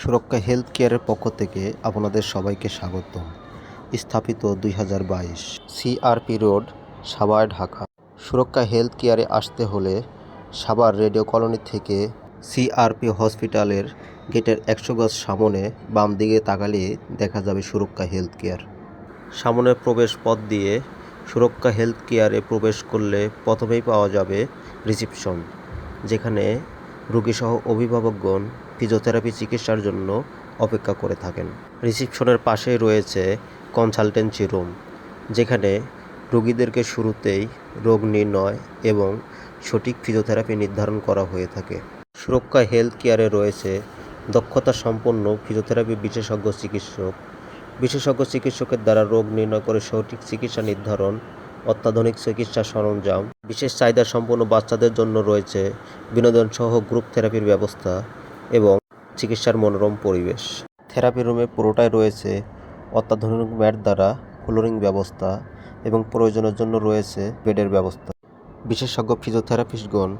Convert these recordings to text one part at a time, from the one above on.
সুরক্ষা হেলথ কেয়ারের পক্ষ থেকে আপনাদের সবাইকে স্বাগত স্থাপিত দুই হাজার বাইশ সিআরপি রোড, সাভার, ঢাকা। সুরক্ষা হেলথ কেয়ারে আসতে হলে সাভার রেডিও কলোনি থেকে সিআরপি হসপিটালের গেটের একশো গজ সামনে বাম দিকে তাকালে দেখা যাবে সুরক্ষা হেলথ কেয়ার সামনের প্রবেশ পথ দিয়ে সুরক্ষা হেলথ কেয়ারে প্রবেশ করলে প্রথমেই পাওয়া যাবে রিসিপশন, যেখানে রোগীসহ অভিভাবকগণ ফিজিওথেরাপি চিকিৎসার জন্য অপেক্ষা করে থাকেন। রিসিপশনের পাশেই রয়েছে কনসালটেন্সি রুম, যেখানে রোগীদেরকে শুরুতেই রোগ নির্ণয় এবং সঠিক ফিজিওথেরাপি নির্ধারণ করা হয়ে থাকে। সুরক্ষা হেলথ কেয়ারে রয়েছে দক্ষতা সম্পন্ন ফিজিওথেরাপি বিশেষজ্ঞ চিকিৎসক। বিশেষজ্ঞ চিকিৎসকের দ্বারা রোগ নির্ণয় করে সঠিক চিকিৎসা নির্ধারণ অত্যাধুনিক চিকিৎসা সরঞ্জাম, বিশেষ চাহিদা সম্পন্ন বাচ্চাদের জন্য রয়েছে বিনোদন সহ গ্রুপ থেরাপির ব্যবস্থা এবং চিকিৎসার মনোরম পরিবেশ। থেরাপি রুমে পুরোটাই রয়েছে অত্যাধুনিক ম্যাট দ্বারা ফ্লোরিং ব্যবস্থা এবং প্রয়োজনের জন্য রয়েছে বেডের ব্যবস্থা। বিশেষজ্ঞ ফিজিওথেরাপিস্টগণ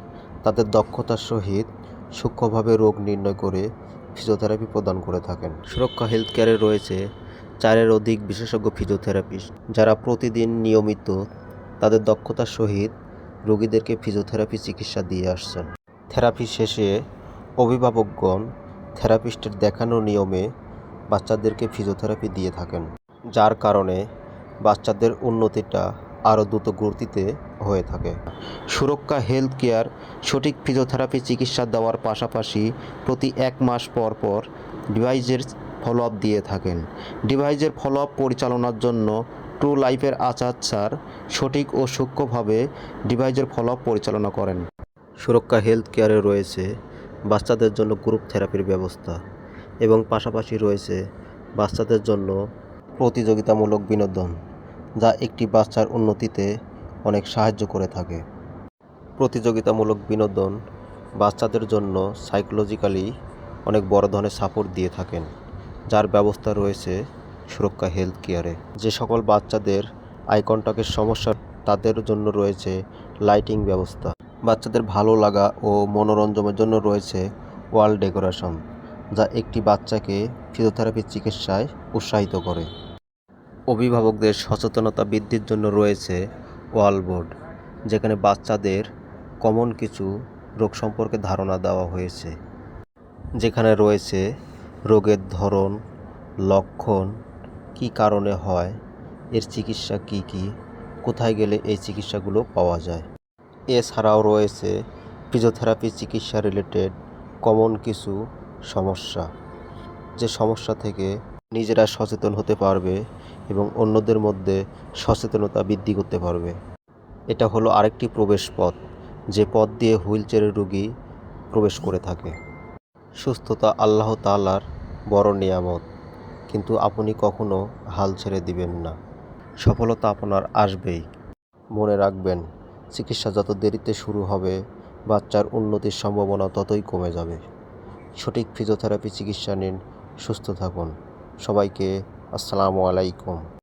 তাদের দক্ষতার সহিত সূক্ষ্মভাবে রোগ নির্ণয় করে ফিজিওথেরাপি প্রদান করে থাকেন। সুরক্ষা হেলথ কেয়ারে রয়েছে চারের অধিক বিশেষজ্ঞ ফিজিওথেরাপিস্ট যারা প্রতিদিন নিয়মিত তাদের দক্ষতার সহিত রোগীদেরকে ফিজিওথেরাপি চিকিৎসা দিয়ে আসছেন। থেরাপি শেষে অভিভাবকগণ থেরাপিস্টের দেখানো নিয়মে বাচ্চাদেরকে ফিজিওথেরাপি দিয়ে থাকেন, যার কারণে বাচ্চাদের উন্নতিটা আরও দ্রুত গতিতে হয়ে থাকে। সুরক্ষা হেলথ কেয়ার সঠিক ফিজিওথেরাপি চিকিৎসা দেওয়ার পাশাপাশি প্রতি এক মাস পর পর ডিভাইসের ফলো আপ দিয়ে থাকেন। ডিভাইসের ফলো আপ পরিচালনার জন্য ট্রু লাইফের আচার স্যার সঠিক ও সূক্ষ্মভাবে ডিভাইসের ফলো আপ পরিচালনা করেন। সুরক্ষা হেলথ কেয়ারে রয়েছে বাচ্চাদের জন্য গ্রুপ থেরাপির ব্যবস্থা এবং পাশাপাশি রয়েছে বাচ্চাদের জন্য প্রতিযোগিতামূলক বিনোদন, যা একটি বাচ্চার উন্নতিতে অনেক সাহায্য করে থাকে। প্রতিযোগিতামূলক বিনোদন বাচ্চাদের জন্য সাইকোলজিক্যালি অনেক বড় ধরনের সাপোর্ট দিয়ে থাকেন। যার ব্যবস্থা রয়েছে সুরক্ষা হেলথ কেয়ারে যে সকল বাচ্চাদের আই কন্টাক্টের সমস্যা, তাদের জন্য রয়েছে লাইটিং ব্যবস্থা। বাচ্চাদের ভালো লাগা ও মনোরঞ্জনের জন্য রয়েছে ওয়াল ডেকোরেশন যা একটি বাচ্চাকে ফিজিওথেরাপি চিকিৎসায় উৎসাহিত করে। অভিভাবকদের সচেতনতা বৃদ্ধির জন্য রয়েছে ওয়াল বোর্ড যেখানে বাচ্চাদের কমন কিছু রোগ সম্পর্কে ধারণা দেওয়া হয়েছে। যেখানে রয়েছে রোগের ধরন, লক্ষণ কী কারণে হয়, এর চিকিৎসা কী কী, কোথায় গেলে এই চিকিৎসাগুলো পাওয়া যায়। এছাড়াও রয়েছে ফিজিওথেরাপি চিকিৎসা রিলেটেড কমন কিছু সমস্যা। যে সমস্যা থেকে নিজেরা সচেতন হতে পারবে এবং অন্যদের মধ্যে সচেতনতা বৃদ্ধি করতে পারবে। এটা হলো আরেকটি প্রবেশ পথ, যে পথ দিয়ে হুইল চেয়ারের রুগী প্রবেশ করে থাকে। সুস্থতা আল্লাহ তালার বড় নিয়ামত। কিন্তু আপনি কখনো হাল ছেড়ে দিবেন না। সফলতা আপনার আসবেই। মনে রাখবেন, চিকিৎসা যত দেরিতে শুরু হবে, বাচ্চার উন্নতির সম্ভাবনা ততই কমে যাবে। সঠিক ফিজিওথেরাপি চিকিৎসা নিন, সুস্থ থাকুন। সবাইকে আসসালামু আলাইকুম।